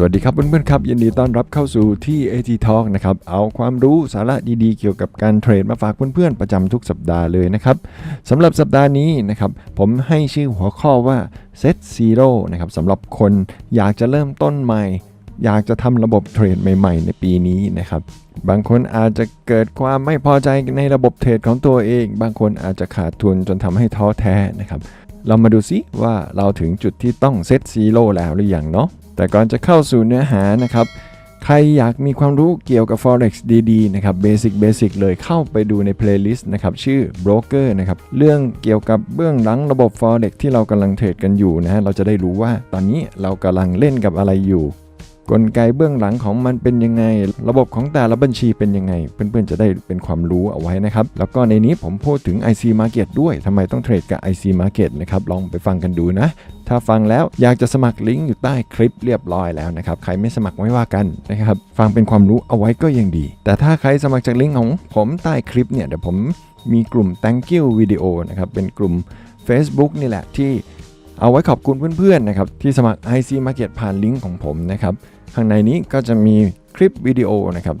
สวัสดีครับเพื่อนๆครับยินดีต้อนรับเข้าสู่ที่ AT Talk นะครับเอาความรู้สาระดีๆ เกี่ยวกับการเทรดมาฝากเพื่อนๆประจำทุกสัปดาห์เลยนะครับสำหรับสัปดาห์นี้นะครับผมให้ชื่อหัวข้อว่า Set Zero นะครับสำหรับคนอยากจะเริ่มต้นใหม่ อยากจะทำระบบเทรดใหม่ ๆ ในปีนี้นะครับบางคนอาจจะเกิดความไม่พอใจในระบบเทรดของตัวเอง บางคนอาจจะขาดทุนจนทำให้ท้อแท้นะครับเรามาดูซิว่าเราถึงจุดที่ต้องเซตซีโร่แล้วหรือยังเนาะ แต่ก่อนจะเข้าสู่เนื้อหานะครับ ใครอยากมีความรู้เกี่ยวกับ Forex ดีๆนะครับ Basic Basic เลยเข้าไปดูใน playlist นะครับชื่อ Broker นะครับเรื่องเกี่ยวกับเบื้องหลังระบบ Forex ที่เรากำลังเทรดกันอยู่นะฮะเราจะได้รู้ว่าตอนนี้เรากำลังเล่นกับอะไรอยู่ กลไกเบื้องหลังของมันเป็นยังไง ระบบของแต่ละบัญชีเป็นยังไง เพื่อนๆจะได้เป็นความรู้เอาไว้นะครับ แล้วก็ในนี้ผมพูดถึง IC Market ด้วยทำไมต้องเทรดกับ IC Market นะครับ ลองไปฟังกันดูนะ ถ้าฟังแล้วอยากจะสมัครลิงก์อยู่ใต้คลิปเรียบร้อยแล้วนะครับ ใครไม่สมัครไม่ว่ากันนะครับ ฟังเป็นความรู้เอาไว้ก็ยังดี แต่ถ้าใครสมัครจากลิงก์ของผมใต้คลิปเนี่ยเดี๋ยวผมมีกลุ่ม thank you video นะครับ เป็นกลุ่ม Facebook นี่แหละที่ เอาไว้ขอบคุณเพื่อนๆนะครับที่สมัคร IC Market ผ่านลิงก์ของผมนะครับข้างในนี้ก็จะมี คลิปวิดีโอนะครับ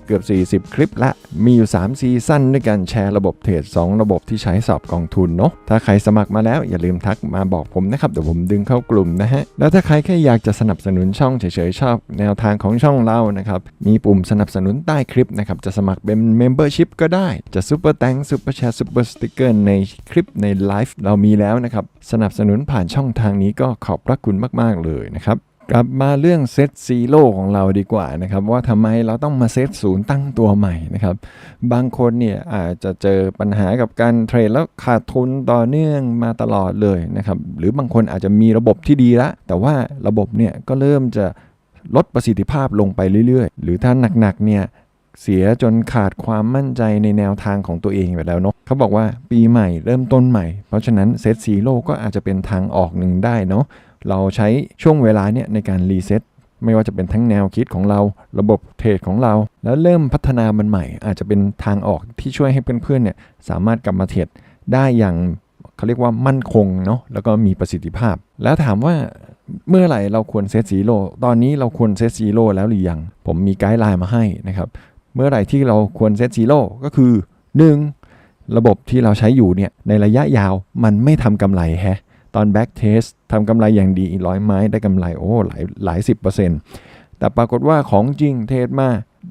30 เกือบ 40 คลิปละมีอยู่ 3 ซีซั่นด้วยกันแชร์ระบบเทรด2ระบบที่ใช้สอบกองทุนเนาะถ้าใครสมัครมาแล้วอย่าลืมทักมาบอกผมนะครับเดี๋ยวผมดึงเข้ากลุ่มนะฮะแล้วถ้าใครแค่อยากจะสนับสนุนช่องเฉยๆชอบแนวทางของช่องเรานะครับมีปุ่มสนับสนุนใต้คลิปนะครับจะสมัครเป็น Membership ก็ได้จะซุปเปอร์แตงซุปเปอร์แชร์ซุปเปอร์สติกเกอร์ในคลิปในไลฟ์เรามีแล้วนะครับสนับสนุนผ่านช่องทางนี้ก็ขอบพระคุณมาก ๆ เลยนะครับ กลับมาเรื่องเซตซีโร่ของเราดีกว่านะครับ ว่าทำไมเราต้องมาเซตศูนย์ตั้งตัวใหม่นะครับ บางคนเนี่ยอาจจะเจอปัญหากับการเทรดแล้วขาดทุนต่อเนื่องมาตลอดเลยนะครับ หรือบางคนอาจจะมีระบบที่ดีละ แต่ว่าระบบเนี่ยก็เริ่มจะลดประสิทธิภาพลงไปเรื่อยๆ หรือถ้าหนักๆเนี่ยเสียจนขาดความมั่นใจในแนวทางของตัวเองไปแล้วเนาะเขาบอกว่าปีใหม่เริ่มต้นใหม่ เพราะฉะนั้นเซตซีโร่ก็อาจจะเป็นทางออกหนึ่งได้เนาะ เราใช้ช่วงเวลาเนี่ยในการรีเซ็ตไม่ว่าจะเป็นทั้งแนวคิดของเราระบบเทรดของเรา แล้วเริ่มพัฒนามันใหม่ อาจจะเป็นทางออกที่ช่วยให้เพื่อนๆเนี่ยสามารถกลับมาเทรดได้อย่างเขาเรียกว่ามั่นคงเนาะแล้วก็มีประสิทธิภาพ แล้วถามว่าเมื่อไหร่เราควรเซตซีโร่ตอนนี้เราควรเซตซีโร่แล้วหรือยัง ผมมีไกด์ไลน์มาให้นะครับ เมื่อไหร่ที่เราควรเซตซีโร่ก็คือ 1. ระบบที่เราใช้อยู่เนี่ยในระยะยาวมันไม่ทำกำไรแฮะ ตอนแบ็กเทสทำกำไรอย่างดีร้อยไม้ได้กำไรโอ้หลายหลายสิบเปอร์เซ็นต์แต่ปรากฏว่าของจริงเทสมา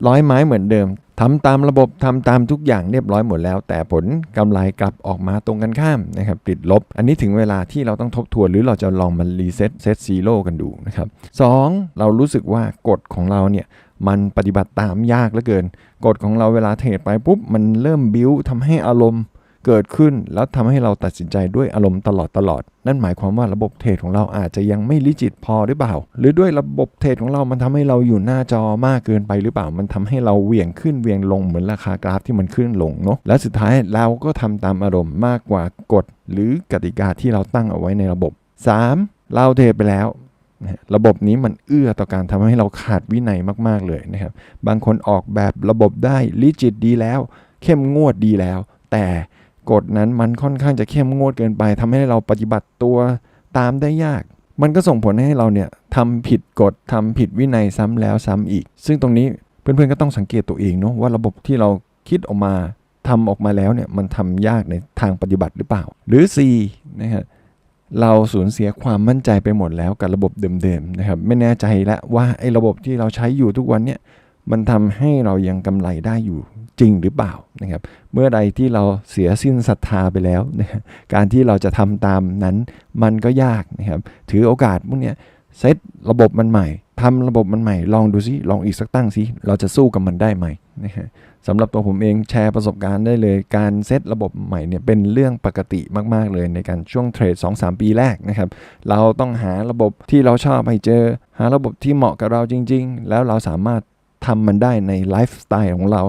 ร้อยไม้เหมือนเดิมทำตามระบบทำตามทุกอย่างเรียบร้อยหมดแล้ว แต่ผลกำไรกลับออกมาตรงกันข้ามนะครับติดลบ อันนี้ถึงเวลาที่เราต้องทบทวนหรือเราจะลองมารีเซ็ตเซตซีโร่กันดูนะครับสองเรารู้สึกว่ากฎของเราเนี่ยมันปฏิบัติตามยากเหลือเกิน กฎของเราเวลาเทรดไปปุ๊บมันเริ่มบิ้วทำให้อารมณ์ เกิดขึ้นแล้วทำให้เราตัดสินใจด้วยอารมณ์ตลอดตลอด นั่นหมายความว่าระบบเทรดของเราอาจจะยังไม่ลิจิตพอหรือเปล่า หรือด้วยระบบเทรดของเรามันทำให้เราอยู่หน้าจอมากเกินไปหรือเปล่า มันทำให้เราเหวี่ยงขึ้นเหวี่ยงลงเหมือนราคากราฟที่มันขึ้นลงเนาะและสุดท้ายเราก็ทำตามอารมณ์มากกว่ากฎ หรือกติกาที่เราตั้งเอาไว้ในระบบ 3. เราเทรดไปแล้วระบบนี้มันเอื้อต่อการทำให้เราขาดวินัยมากๆเลยนะครับ บางคนออกแบบระบบได้ลิจิตดีแล้ว เข้มงวดดีแล้ว แต่ กฎนั้นมันค่อนข้างจะเข้มงวดเกินไปทำให้เราปฏิบัติตัวตามได้ยาก มันก็ส่งผลให้เราเนี่ยทำผิดกฎทำผิดวินัยซ้ำแล้วซ้ำอีก ซึ่งตรงนี้เพื่อนๆก็ต้องสังเกตตัวเองเนาะว่าระบบที่เราคิดออกมาทำออกมาแล้วเนี่ยมันทำยากในทางปฏิบัติหรือเปล่า หรือ C นะฮะเราสูญเสียความมั่นใจไปหมดแล้วกับระบบเดิมๆนะครับไม่แน่ใจแล้วว่าไอ้ระบบที่เราใช้อยู่ทุกวันเนี่ยมันทำให้เรายังกำไรได้อยู่ จริงหรือเปล่านะครับ เมื่อใดที่เราเสียสิ้นศรัทธาไปแล้วนะการที่เราจะทำตามนั้นมันก็ยากนะครับ ถือโอกาสพวกเนี้ยเซตระบบมันใหม่ทำระบบมันใหม่ ลองดูซิลองอีกสักตั้งซิเราจะสู้กับมันได้ไหมนะฮะสำหรับตัวผมเองแชร์ประสบการณ์ได้เลย การเซตระบบใหม่เนี่ยเป็นเรื่องปกติมาก ๆ เลยในการช่วงเทรด 2-3 ปีแรกนะครับ เราต้องหาระบบที่เราชอบให้เจอ หาระบบที่เหมาะกับเราจริง ๆ แล้วเราสามารถทำมันได้ในไลฟ์สไตล์ของเรา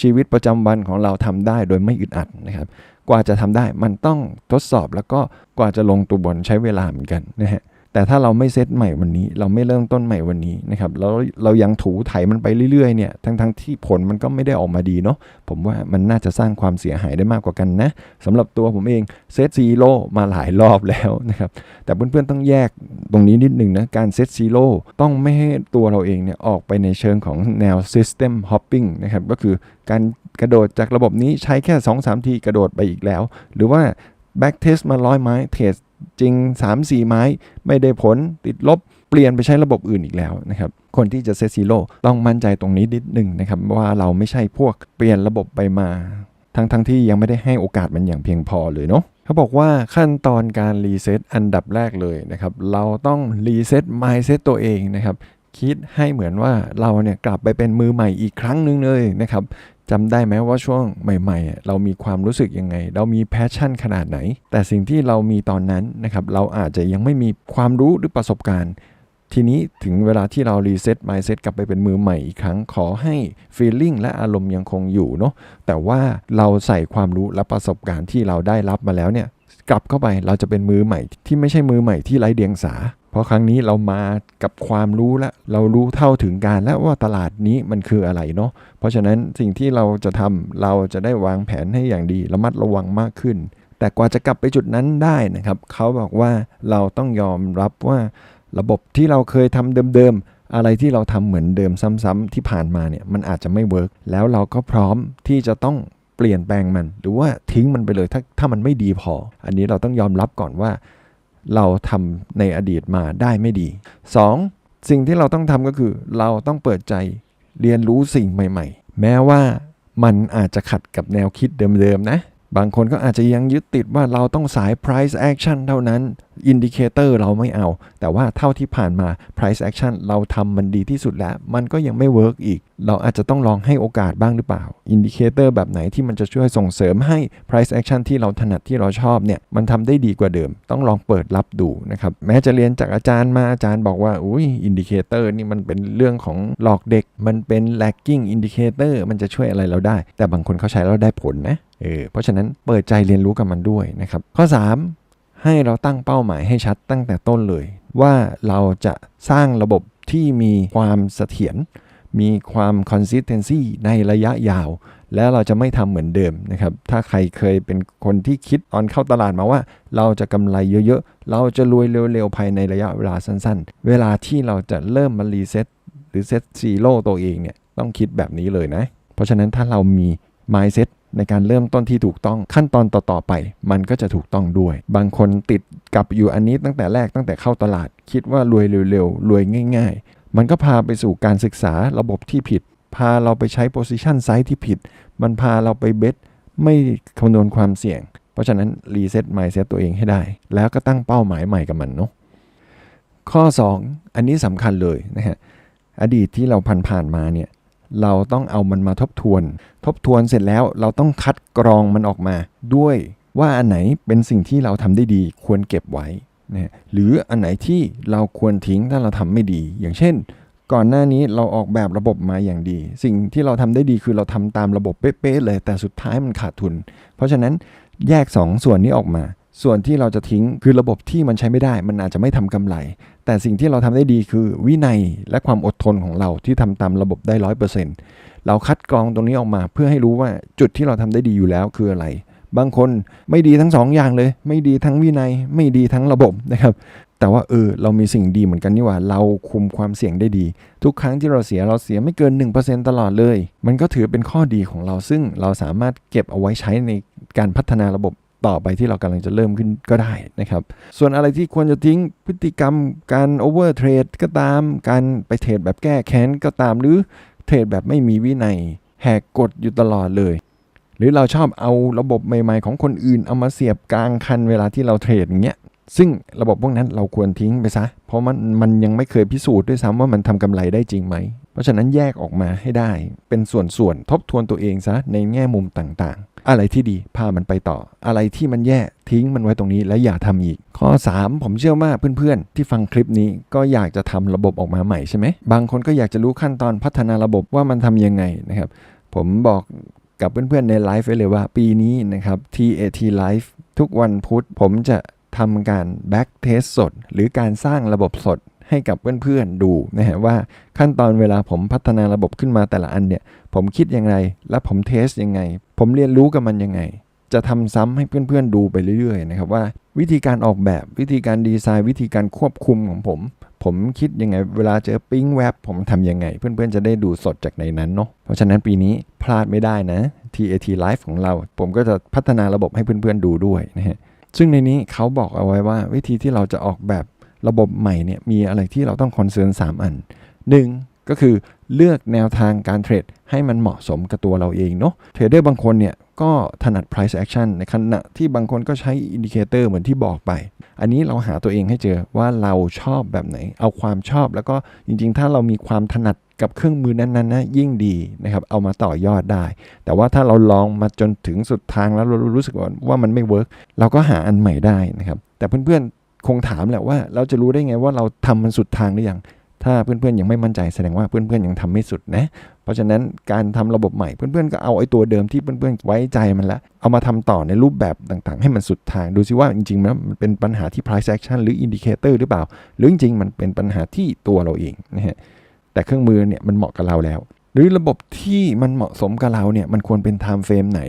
ชีวิตประจำวันของเราทำได้โดยไม่อึดอัดนะครับ กว่าจะทำได้มันต้องทดสอบแล้วก็กว่าจะลงตัวบนใช้เวลาเหมือนกันนะฮะ แต่ถ้าเราไม่เซตใหม่วันนี้ เราไม่เริ่มต้นใหม่วันนี้นะครับแล้วเรายังถูไถมันไปเรื่อยๆเนี่ยทั้งๆทที่ผลมันก็ไม่ได้ออกมาดีเนาะผมว่ามันน่าจะสร้างความเสียหายได้มากกว่ากันนะสำหรับตัวผมเองเซตซีโร่มาหลายรอบแล้วนะครับแต่เพื่อนๆต้องแยกตรงนี้นิดหนึ่งนะการเซตซีโร่ต้องไม่ให้ตัวเราเองเนี่ยออกไปในเชิงของแนว System Hopping นะครับก็คือการกระโดดจากระบบนี้ใช้แค่ 2-3 ทีกระโดดไปอีกแล้ว หรือว่า back test มาร้อยไม้เทส จริง 3-4 ไม้ไม่ได้ผลติดลบเปลี่ยนไปใช้ระบบอื่นอีกแล้วนะครับคนที่จะเซตซีโร่ต้องมั่นใจตรงนี้นิดหนึ่งนะครับว่าเราไม่ใช่พวกเปลี่ยนระบบไปมา ทั้งทั้งที่ยังไม่ได้ให้โอกาสมันอย่างเพียงพอเลยเนาะเขาบอกว่าขั้นตอนการรีเซ็ตอันดับแรกเลยนะครับเราต้องรีเซ็ต mindset ตัวเองนะครับคิดให้เหมือนว่าเราเนี่ยกลับไปเป็นมือใหม่อีกครั้งหนึ่งเลยนะครับ จำได้ไหมว่าช่วงใหม่ๆ เรามีความรู้สึกยังไง เรามีแพชชั่นขนาดไหน แต่สิ่งที่เรามีตอนนั้นนะครับ เราอาจจะยังไม่มีความรู้หรือประสบการณ์ ทีนี้ถึงเวลาที่เรารีเซ็ต mindset กลับไปเป็นมือใหม่อีกครั้ง ขอให้ feeling และอารมณ์ยังคงอยู่เนาะ แต่ว่าเราใส่ความรู้และประสบการณ์ที่เราได้รับมาแล้วเนี่ย กลับเข้าไปเราจะเป็นมือใหม่ ที่ไม่ใช่มือใหม่ที่ไร้เดียงสา เพราะครั้งนี้เรามากับความรู้และเรารู้เท่าถึงการและว่าตลาดนี้มันคืออะไรเนาะเพราะฉะนั้นสิ่งที่เราจะทำเราจะได้วางแผนให้อย่างดีระมัดระวังมากขึ้น แต่กว่าจะกลับไปจุดนั้นได้นะครับเขาบอกว่าเราต้องยอมรับว่าระบบที่เราเคยทำเดิมๆอะไรที่เราทำเหมือนเดิมซ้ำๆที่ผ่านมาเนี่ยมันอาจจะไม่เวิร์กแล้วเราก็พร้อมที่จะต้องเปลี่ยนแปลงมัน หรือว่าทิ้งมันไปเลยถ้าถ้ามันไม่ดีพอ อันนี้เราต้องยอมรับก่อนว่า เราทำในอดีตมาได้ไม่ดี 2. สิ่งที่เราต้องทำก็คือ เราต้องเปิดใจเรียนรู้สิ่งใหม่ ๆ แม้ว่ามันอาจจะขัดกับแนวคิดเดิมๆนะ บางคนก็อาจจะยังยึดติดว่าเราต้องสาย price action เท่านั้น indicator เราไม่เอา แต่ว่าเท่าที่ผ่านมา price action เราทำมันดีที่สุดแล้ว มันก็ยังไม่ work อีก เราอาจจะต้องลองให้โอกาสบ้างหรือเปล่า indicator แบบไหนที่มันจะช่วยส่งเสริมให้ price action ที่เราถนัดที่เราชอบเนี่ย มันทำได้ดีกว่าเดิม ต้องลองเปิดรับดูนะครับ แม้จะเรียนจากอาจารย์มาอาจารย์บอกว่า อุ้ย indicator นี่มันเป็นเรื่องของหลอกเด็ก มันเป็น lagging indicator มันจะช่วยอะไรเราได้ แต่บางคนเขาใช้แล้วได้ผลนะ เออเพราะฉะนั้นเปิดใจเรียนรู้กับมันด้วยนะครับ ข้อ 3 ให้เราตั้งเป้าหมายให้ชัดตั้งแต่ต้นเลย ว่าเราจะสร้างระบบที่มีความเสถียรมีความ consistency ในระยะยาว แล้วเราจะไม่ทำเหมือนเดิมนะครับ ถ้าใครเคยเป็นคนที่คิดตอนเข้าตลาดมาว่า เราจะกำไรเยอะๆ เราจะรวยเร็วๆ ภายในระยะเวลาสั้นๆ เวลาที่เราจะเริ่มมารีเซ็ตหรือเซ็ตซีโร่ตัวเองเนี่ย ต้องคิดแบบนี้เลยนะ เพราะฉะนั้นถ้าเรามี mindset ในการเริ่มต้นที่ถูกต้องขั้นตอนต่อๆไป มันก็จะถูกต้องด้วย บางคนติดกับอยู่อันนี้ตั้งแต่แรกตั้งแต่เข้าตลาด คิดว่ารวยเร็วๆรวยง่าย ๆ มันก็พาไปสู่การศึกษาระบบที่ผิด พาเราไปใช้ position size ที่ผิด มันพาเราไปเบสไม่คำนวณความเสี่ยง เพราะฉะนั้นรีเซ็ต mindset ตัวเองให้ได้ แล้วก็ตั้งเป้าหมายใหม่กับมันเนาะข้อ 2 อันนี้สำคัญเลยนะฮะอดีตที่เราผ่านๆมาเนี่ย เราต้องเอามันมาทบทวน ทบทวนเสร็จแล้วเราต้องคัดกรองมันออกมา ด้วยว่าอันไหนเป็นสิ่งที่เราทำได้ดีควรเก็บไว้นะหรืออันไหนที่เราควรทิ้งถ้าเราทำไม่ดี อย่างเช่น ก่อนหน้านี้เราออกแบบระบบมาอย่างดี สิ่งที่เราทำได้ดีคือเราทำตามระบบเป๊ะๆเลย แต่สุดท้ายมันขาดทุน เพราะฉะนั้นแยก 2ส่วนนี้ออกมา ส่วนที่เราจะทิ้งคือระบบที่มันใช้ไม่ได้ มันอาจจะไม่ทำกำไร แต่สิ่งที่เราทำได้ดีคือวินัยและความอดทนของเราที่ทำตามระบบได้ร้อยเปอร์เซ็นต์เราคัดกรองตรงนี้ออกมาเพื่อให้รู้ว่าจุดที่เราทำได้ดีอยู่แล้วคืออะไร บางคนไม่ดีทั้งสองอย่างเลย ไม่ดีทั้งวินัย ไม่ดีทั้งระบบนะครับ แต่ว่าเออเรามีสิ่งดีเหมือนกันนี่หว่า เราคุมความเสี่ยงได้ดี ทุกครั้งที่เราเสียเราเสียไม่เกิน 1%ตลอดเลย มันก็ถือเป็นข้อดีของเราซึ่งเราสามารถเก็บเอาไว้ใช้ในการพัฒนาระบบ ต่อไปที่เรากำลังจะเริ่มขึ้นก็ได้นะครับ ส่วนอะไรที่ควรจะทิ้งพฤติกรรมการโอเวอร์เทรดก็ตาม การไปเทรดแบบแก้แค้นก็ตาม หรือเทรดแบบไม่มีวินัย แหกกฎอยู่ตลอดเลย หรือเราชอบเอาระบบใหม่ ๆ ของคนอื่นเอามาเสียบกลางคันเวลาที่เราเทรดอย่างเงี้ยซึ่งระบบพวกนั้นเราควรทิ้งไปซะ เพราะมันมันยังไม่เคยพิสูจน์ด้วยซ้ำว่ามันทำกำไรได้จริงไหม ราะฉะนั้นแยกออกมาให้ได้เป็นส่วนๆทบทวนตัวเองซะในแง่มุมต่างๆ อะไรที่ดีพามันไปต่อ อะไรที่มันแย่ทิ้งมันไว้ตรงนี้และอย่าทำอีก ข้อ 3 ผมเชื่อว่าเพื่อนๆ ที่ฟังคลิปนี้ก็อยากจะทำระบบออกมาใหม่ใช่ไหมบางคนก็อยากจะรู้ขั้นตอนพัฒนาระบบว่ามันทำยังไงนะครับผมบอกกับเพื่อนๆในไลฟ์ไว้เลยว่าปีนี้นะครับ TAT Live ทุกวันพุธผมจะททำการ back test สด หรือการสร้างระบบสด ให้กับเพื่อนๆดูนะฮะว่าขั้นตอนเวลาผมพัฒนาระบบขึ้นมาแต่ละอันเนี่ย ผมคิดยังไง และผมเทสยังไง ผมเรียนรู้กับมันยังไง จะทำซ้ำให้เพื่อนๆดูไปเรื่อยๆนะครับว่าวิธีการออกแบบวิธีการดีไซน์ วิธีการควบคุมของผม ผมคิดยังไง เวลาเจอปิ้งแวบผมทำยังไง เพื่อนๆจะได้ดูสดจากในนั้นเนาะเพราะฉะนั้นปีนี้พลาดไม่ได้นะ TAT Live ของเรา ผมก็จะพัฒนาระบบให้เพื่อนๆดูด้วยนะฮะซึ่งในนี้เขาบอกเอาไว้ว่าวิธีที่เราจะออกแบบ ระบบใหม่เนี่ยมีอะไรที่เราต้องคอนเซิร์น3 อัน 1. ก็คือเลือกแนวทางการเทรดให้มันเหมาะสมกับตัวเราเองเนาะเทรดเดอร์บางคนเนี่ยก็ถนัด price action ในขณะที่บางคนก็ใช้อินดิเคเตอร์เหมือนที่บอกไป อันนี้เราหาตัวเองให้เจอว่าเราชอบแบบไหน เอาความชอบแล้วก็จริงๆ ถ้าเรามีความถนัดกับเครื่องมือนั้นๆนะยิ่งดีนะครับ เอามาต่อยอดได้ แต่ว่าถ้าเราลองมาจนถึงสุดทางแล้วเรารู้สึกว่ามันไม่เวิร์กเราก็หาอันใหม่ได้นะครับ แต่เพื่อนๆ คงถามแหละว่าเราจะรู้ได้ไงว่าเราทำมันสุดทางหรือยัง ถ้าเพื่อนๆยังไม่มั่นใจแสดงว่าเพื่อนๆยังทำไม่สุดนะ เพราะฉะนั้นการทำระบบใหม่เพื่อนๆก็เอาไอ้ตัวเดิมที่เพื่อนๆไว้ใจมันละเอามาทำต่อในรูปแบบต่างๆ ให้มันสุดทางดูซิว่าจริงๆมันเป็นปัญหาที่ price action หรือ indicator หรือเปล่า หรือจริงๆมันเป็นปัญหาที่ตัวเราเองนะฮะแต่เครื่องมือเนี่ยมันเหมาะกับเราแล้ว หรือระบบที่มันเหมาะสมกับเราเนี่ยมันควรเป็น time frame ไหน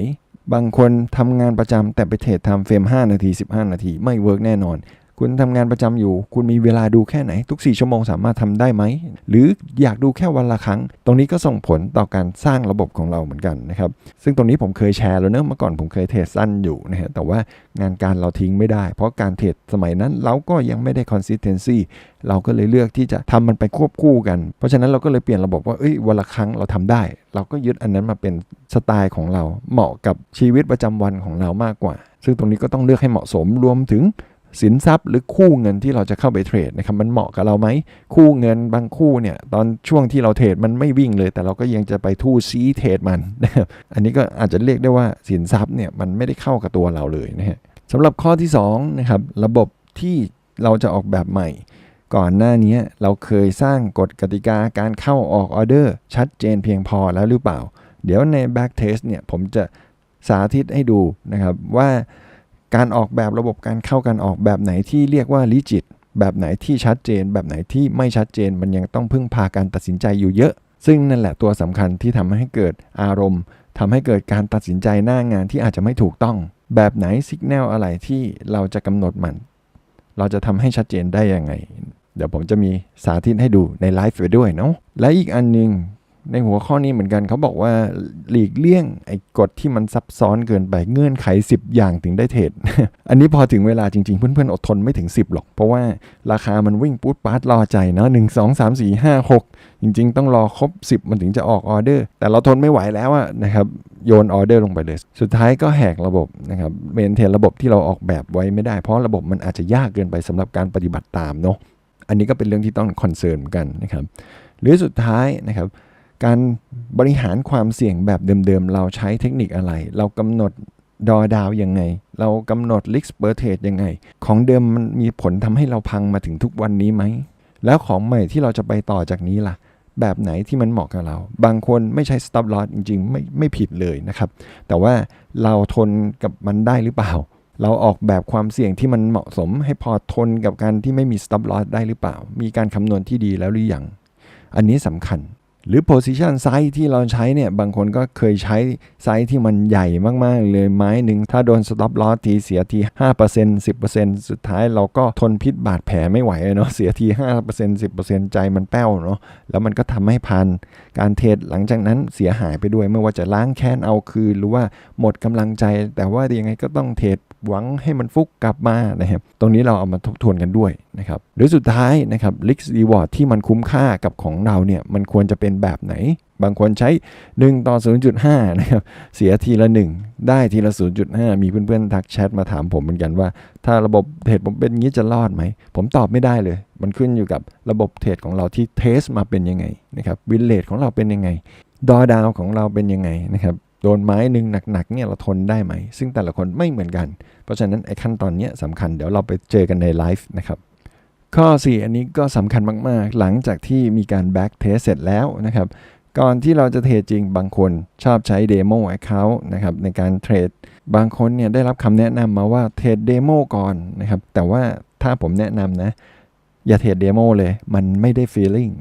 บางคนทำงานประจำแต่ไปเทรด time frame 5นาที 15 นาทีไม่เวิร์กแน่นอน คุณทำงานประจำอยู่ คุณมีเวลาดูแค่ไหน ทุก 4 ชั่วโมงสามารถทำได้ไหม หรืออยากดูแค่วันละครั้ง ตรงนี้ก็ส่งผลต่อการสร้างระบบของเราเหมือนกันนะครับ ซึ่งตรงนี้ผมเคยแชร์แล้วเนอะเมื่อก่อนผมเคยเทรดสั้นอยู่นะฮะแต่ว่างานการเราทิ้งไม่ได้ เพราะการเทรดสมัยนั้นเราก็ยังไม่ได้ consistency เราก็เลยเลือกที่จะทำมันไปควบคู่กัน เพราะฉะนั้นเราก็เลยเปลี่ยนระบบว่าเอ้ยวันละครั้งเราทำได้ เราก็ยึดอันนั้นมาเป็นสไตล์ของเราเหมาะกับชีวิตประจำวันของเรามากกว่า ซึ่งตรงนี้ก็ต้องเลือกให้เหมาะสมรวมถึง สินทรัพย์หรือคู่เงินที่เราจะเข้าไปเทรดนะครับมันเหมาะกับเราไหมคู่เงินบางคู่เนี่ยตอนช่วงที่เราเทรดมันไม่วิ่งเลย แต่เราก็ยังจะไปทู่ซีเทรดมันนะครับอันนี้ก็อาจจะเรียกได้ว่าสินทรัพย์เนี่ยมันไม่ได้เข้ากับตัวเราเลยนะฮะสำหรับข้อที่2นะครับระบบที่เราจะออกแบบใหม่ ก่อนหน้านี้เราเคยสร้างกฎกติกาการเข้าออกออเดอร์ ชัดเจนเพียงพอแล้วหรือเปล่า เดี๋ยวใน back test เนี่ยผมจะสาธิตให้ดูนะครับว่า การออกแบบระบบการเข้าการออกแบบไหนที่เรียกว่า legit แบบไหนที่ชัดเจน แบบไหนที่ไม่ชัดเจน มันยังต้องพึ่งพาการตัดสินใจอยู่เยอะ ซึ่งนั่นแหละตัวสำคัญที่ทำให้เกิดอารมณ์ทำให้เกิดการตัดสินใจหน้างานที่อาจจะไม่ถูกต้อง แบบไหนสัญญาณอะไรที่เราจะกำหนดมัน เราจะทำให้ชัดเจนได้ยังไง เดี๋ยวผมจะมีสาธิตให้ดูในไลฟ์ไปด้วยเนาะและอีกอันหนึง ในหัวข้อนี้เหมือนกันเขาบอกว่าหลีกเลี่ยงไอ้กฎที่มันซับซ้อนเกินไปเงื่อนไข 10 อย่างถึงได้เทรด อันนี้พอถึงเวลาจริงๆ เพื่อนๆ อดทนไม่ถึง 10 หรอก เพราะว่าราคามันวิ่งปุ๊ดปาดรอใจเนาะหนึ่งสองสามสี่ห้าหกจริงๆ ต้องรอครบ 10 มันถึงจะออกออเดอร์ แต่เราทนไม่ไหวแล้วอะนะครับโยนออเดอร์ลงไปเลย สุดท้ายก็แหกระบบนะครับเมนเทนระบบที่เราออกแบบไว้ไม่ได้ เพราะระบบมันอาจจะยากเกินไปสำหรับการปฏิบัติตามเนาะอันนี้ก็เป็นเรื่องที่ต้องคอนเซิร์นเหมือนกันนะครับหรือสุดท้ายนะครับ การบริหารความเสี่ยงแบบเดิมๆ เราใช้เทคนิคอะไร เรากำหนดดอดาวยังไง เรากำหนดลิกเปอร์เทยังไง ของเดิมมันมีผลทำให้เราพังมาถึงทุกวันนี้ไหม แล้วของใหม่ที่เราจะไปต่อจากนี้ล่ะ แบบไหนที่มันเหมาะกับเรา บางคนไม่ใช้ stop loss จริงๆ ไม่ไม่ผิดเลยนะครับ แต่ว่าเราทนกับมันได้หรือเปล่า เราออกแบบความเสี่ยงที่มันเหมาะสม ให้พอทนกับการที่ไม่มี stop loss ได้หรือเปล่า มีการคำนวณที่ดีแล้วหรือยัง อันนี้สำคัญ หรือ position size ที่เราใช้เนี่ย บางคนก็เคยใช้ไซส์ที่มันใหญ่มาก ๆ เลยไม้หนึ่งถ้าโดน stop loss ทีเสียที 5% 10%สุดท้ายเราก็ทนพิษบาดแผลไม่ไหวเนาะเสียที 5% 10%ใจมันแป้วเนาะแล้วมันก็ทำให้พันการเทรดหลังจากนั้นเสียหายไปด้วยไม่ว่าจะล้างแค้นเอาคืนหรือว่าหมดกำลังใจ แต่ว่ายังไงก็ต้องเทรดหวังให้มันฟุกกลับมานะครับตรงนี้เราเอามาทบทวนกันด้วย นะครับหรือสุดท้ายนะครับ risk reward ที่มันคุ้มค่ากับของเราเนี่ยมันควรจะเป็นแบบไหน บางคนใช้ 1 ต่อ 0.5 นะครับ เสียทีละ 1 ได้ทีละ 0.5 มีเพื่อนๆทักแชทมาถามผมเหมือนกันว่า ถ้าระบบเทรดผมเป็นงี้จะรอดไหม ผมตอบไม่ได้เลย มันขึ้นอยู่กับระบบเทรดของเราที่เทสมาเป็นยังไงนะครับวินเลทของเราเป็นยังไง ดอดาวของเราเป็นยังไงนะครับโดนไม้หนึ่งหนักๆเนี่ยเราทนได้ไหม ซึ่งแต่ละคนไม่เหมือนกัน เพราะฉะนั้นไอ้ขั้นตอนเนี้ยสำคัญเดี๋ยวเราไปเจอกันในไลฟ์นะครับ ข้อ 4 อันนี้ก็สำคัญมาก ๆ หลังจากที่มีการ back test เสร็จแล้วนะครับ ก่อนที่เราจะเทรดจริงบางคนชอบใช้ demo account นะครับในการเทรด บางคนเนี่ยได้รับคำแนะนำมาว่าเทรดเดโมก่อนนะครับ แต่ว่าถ้าผมแนะนำนะอย่าเทรดเดโมเลย มันไม่ได้ feeling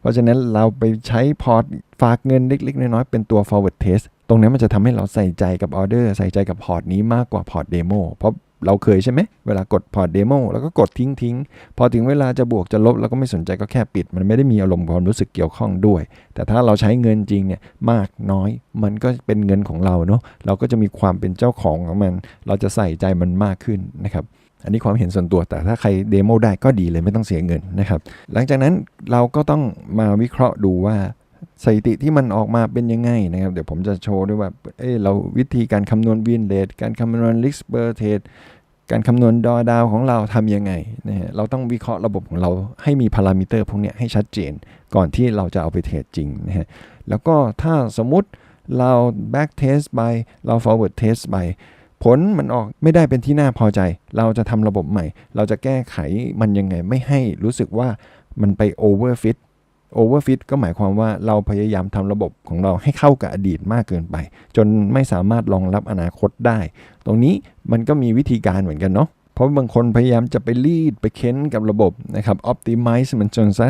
เพราะฉะนั้นเราไปใช้พอร์ตฝากเงินเล็ก ๆ น้อย ๆ เป็นตัว forward test ตรงนี้มันจะทำให้เราใส่ใจกับออเดอร์ใส่ใจกับพอร์ตนี้มากกว่าพอร์ตเดโมเพราะ เราเคยใช่ไหมเวลากดพอร์ตเดโมแล้วก็กดทิ้งทิ้งๆพอถึงเวลาจะบวกจะลบเราก็ไม่สนใจก็แค่ปิด มันไม่ได้มีอารมณ์ความรู้สึกเกี่ยวข้องด้วย แต่ถ้าเราใช้เงินจริงเนี่ยมากน้อย มันก็เป็นเงินของเราเนาะเราก็จะมีความเป็นเจ้าของของมัน เราจะใส่ใจมันมากขึ้นนะครับอันนี้ความเห็นส่วนตัวแต่ถ้าใครเดโมได้ก็ดีเลยไม่ต้องเสียเงินนะครับ หลังจากนั้นเราก็ต้องมาวิเคราะห์ดูว่า สถิติที่มันออกมาเป็นยังไงนะครับ เดี๋ยวผมจะโชว์ด้วยว่าเอ้เราวิธีการคำนวณวินเลทการคำนวณลิสเบอร์เทการคำนวณดอดาวของเราทำยังไงนะฮะเราต้องวิเคราะห์ระบบของเราให้มีพารามิเตอร์พวกเนี้ยให้ชัดเจน ก่อนที่เราจะเอาไปเทรดจริงนะฮะแล้วก็ถ้าสมมุติเรา back test ไปเรา forward test ไปผลมันออกไม่ได้เป็นที่น่าพอใจ เราจะทำระบบใหม่ เราจะแก้ไขมันยังไงไม่ให้รู้สึกว่ามันไป overfit overfit ก็หมายความว่าเราพยายามทำระบบของเราให้เข้ากับอดีตมากเกินไป จนไม่สามารถรองรับอนาคตได้ ตรงนี้มันก็มีวิธีการเหมือนกันเนาะเพราะบางคนพยายามจะไปรีดไปเค้นกับระบบนะครับ optimize มันจนซะ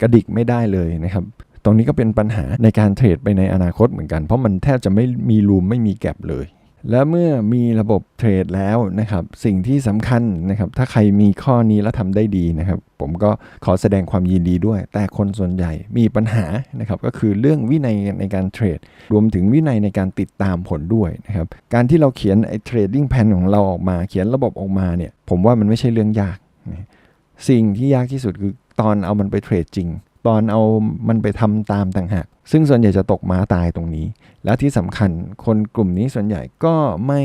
กระดิกไม่ได้เลยนะครับตรงนี้ก็เป็นปัญหาในการเทรดไปในอนาคตเหมือนกัน เพราะมันแทบจะไม่มีรูมไม่มีแก็บเลย และเมื่อมีระบบเทรดแล้วนะครับ สิ่งที่สำคัญนะครับ ถ้าใครมีข้อนี้แล้วทำได้ดีนะครับ ผมก็ขอแสดงความยินดีด้วย แต่คนส่วนใหญ่มีปัญหานะครับ ก็คือเรื่องวินัยในการเทรด รวมถึงวินัยในการติดตามผลด้วยนะครับ การที่เราเขียนไอ้เทรดดิ้งแพนของเราออกมา เขียนระบบออกมาเนี่ย ผมว่ามันไม่ใช่เรื่องยาก สิ่งที่ยากที่สุดคือตอนเอามันไปเทรดจริง ตอนเอามันไปทำตามต่างหาก ซึ่งส่วนใหญ่จะตกม้าตายตรงนี้ และที่สำคัญคนกลุ่มนี้ส่วนใหญ่ก็ไม่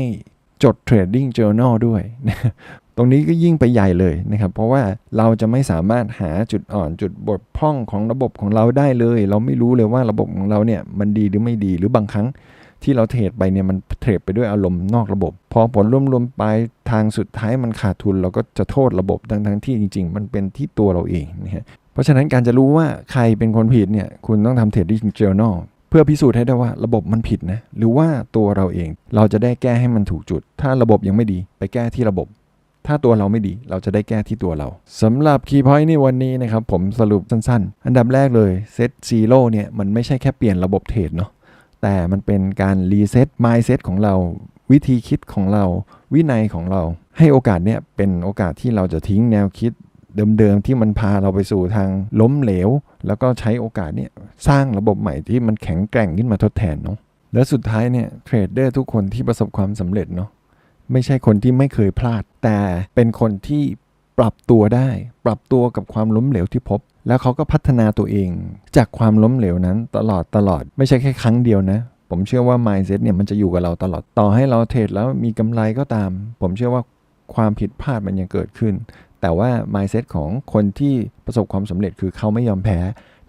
จด Trading Journal ด้วย ตรงนี้ก็ยิ่งไปใหญ่เลยนะครับ เพราะว่าเราจะไม่สามารถหาจุดอ่อนจุดบกพร่องของระบบของเราได้เลย เราไม่รู้เลยว่าระบบของเราเนี่ยมันดีหรือไม่ดี หรือบางครั้งที่เราเทรดไปเนี่ยมันเทรดไปด้วยอารมณ์นอกระบบ พอผลรวมๆไปทางสุดท้ายมันขาดทุน เราก็จะโทษระบบทั้งๆที่จริง ๆ มันเป็นที่ตัวเราเองนะฮะ เพราะฉะนั้นการจะรู้ว่าใครเป็นคนผิดเนี่ยคุณต้องทำ Trading Journal เพื่อพิสูจน์ให้ได้ว่าระบบมันผิดนะหรือว่าตัวเราเองเราจะได้แก้ให้มันถูกจุด ถ้าระบบยังไม่ดีไปแก้ที่ระบบ ถ้าตัวเราไม่ดีเราจะได้แก้ที่ตัวเราสำหรับ Key Point ในวันนี้นะครับผมสรุปสั้นๆ อันดับแรกเลยเซตซีโร่เนี่ยมันไม่ใช่แค่เปลี่ยนระบบเทรดเนาะแต่มันเป็นการรีเซ็ต mindset ของเราวิธีคิดของเรา วินัยของเรา ให้โอกาสเนี่ยเป็นโอกาสที่เราจะทิ้งแนวคิด เดิมๆที่มันพาเราไปสู่ทางล้มเหลว แล้วก็ใช้โอกาสเนี่ยสร้างระบบใหม่ที่มันแข็งแกร่งขึ้นมาทดแทนเนาะและสุดท้ายเนี่ยเทรดเดอร์ทุกคนที่ประสบความสำเร็จเนาะไม่ใช่คนที่ไม่เคยพลาด แต่เป็นคนที่ปรับตัวได้ ปรับตัวกับความล้มเหลวที่พบ แล้วเขาก็พัฒนาตัวเอง จากความล้มเหลวนั้นตลอดตลอด ไม่ใช่แค่ครั้งเดียวนะผมเชื่อว่า mindset เนี่ยมันจะอยู่กับเราตลอดต่อให้เราเทรดแล้วมีกำไรก็ตาม ผมเชื่อว่าความผิดพลาดมันยังเกิดขึ้น แต่ว่า mindset ของคนที่ประสบความสำเร็จคือเขาไม่ยอมแพ้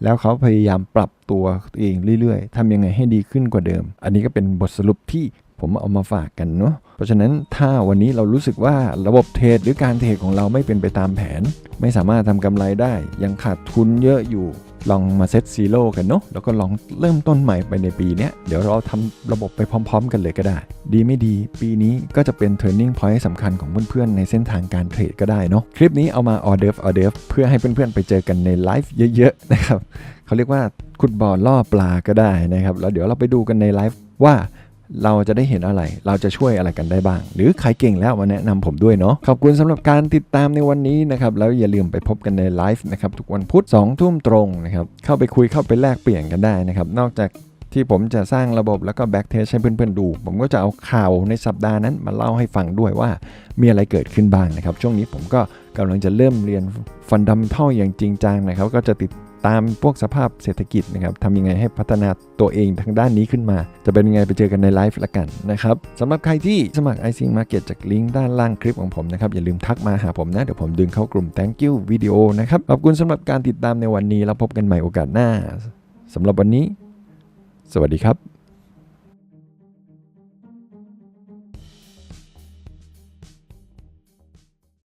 แล้วเขาพยายามปรับตัวเองเรื่อยๆทำยังไงให้ดีขึ้นกว่าเดิม อันนี้ก็เป็นบทสรุปที่ผมเอามาฝากกันเนาะ เพราะฉะนั้นถ้าวันนี้เรารู้สึกว่าระบบเทรดหรือการเทรดของเราไม่เป็นไปตามแผน ไม่สามารถทำกำไรได้ ยังขาดทุนเยอะอยู่ ลองมาเซตซีโร่กันเนาะแล้วก็ลองเริ่มต้นใหม่ไปในปีนี้เดี๋ยวเราทำระบบไปพร้อม ๆ กันเลยก็ได้ ดีไม่ดี ปีนี้ก็จะเป็น turning point สำคัญของเพื่อนๆ ในเส้นทางการเทรดก็ได้เนาะคลิปนี้เอามาออเดิร์ฟออเดิร์ฟเพื่อให้เพื่อนๆ ไปเจอกันในไลฟ์เยอะๆนะครับเขาเรียกว่าขุดบ่อล่อปลาก็ได้นะครับแล้วเดี๋ยวเราไปดูกันในไลฟ์ว่า เราจะได้เห็นอะไร เราจะช่วยอะไรกันได้บ้าง หรือใครเก่งแล้วมาแนะนำผมด้วยเนาะ ขอบคุณสำหรับการติดตามในวันนี้นะครับ แล้วอย่าลืมไปพบกันในไลฟ์นะครับ ทุกวันพุธ2ทุ่มตรงนะครับ เข้าไปคุยเข้าไปแลกเปลี่ยนกันได้นะครับ นอกจากที่ผมจะสร้างระบบแล้วก็แบ็กเทสให้เพื่อนๆดู ผมก็จะเอาข่าวในสัปดาห์นั้นมาเล่าให้ฟังด้วยว่ามีอะไรเกิดขึ้นบ้างนะครับ ช่วงนี้ผมก็กำลังจะเริ่มเรียนฟันดัมเท่าอย่างจริงจังนะครับ ก็จะติด ตามพวกสภาพเศรษฐกิจนะครับทำยังไงให้พัฒนาตัวเองทางด้านนี้ขึ้นมา จะเป็นยังไงไปเจอกันในไลฟ์ละกันนะครับสำหรับใครที่สมัคร i อ Market จากลิงก์ด้านล่างคลิปของผมนะครับ อย่าลืมทักมาหาผมนะ เดี๋ยวผมดึงเข้ากลุ่ม thank you วิดีโอนะครับ ขอบคุณสำหรับการติดตามในวันนี้แล้วพบกันใหม่โอกาสหน้าสำหรับวันนี้ สวัสดีครับ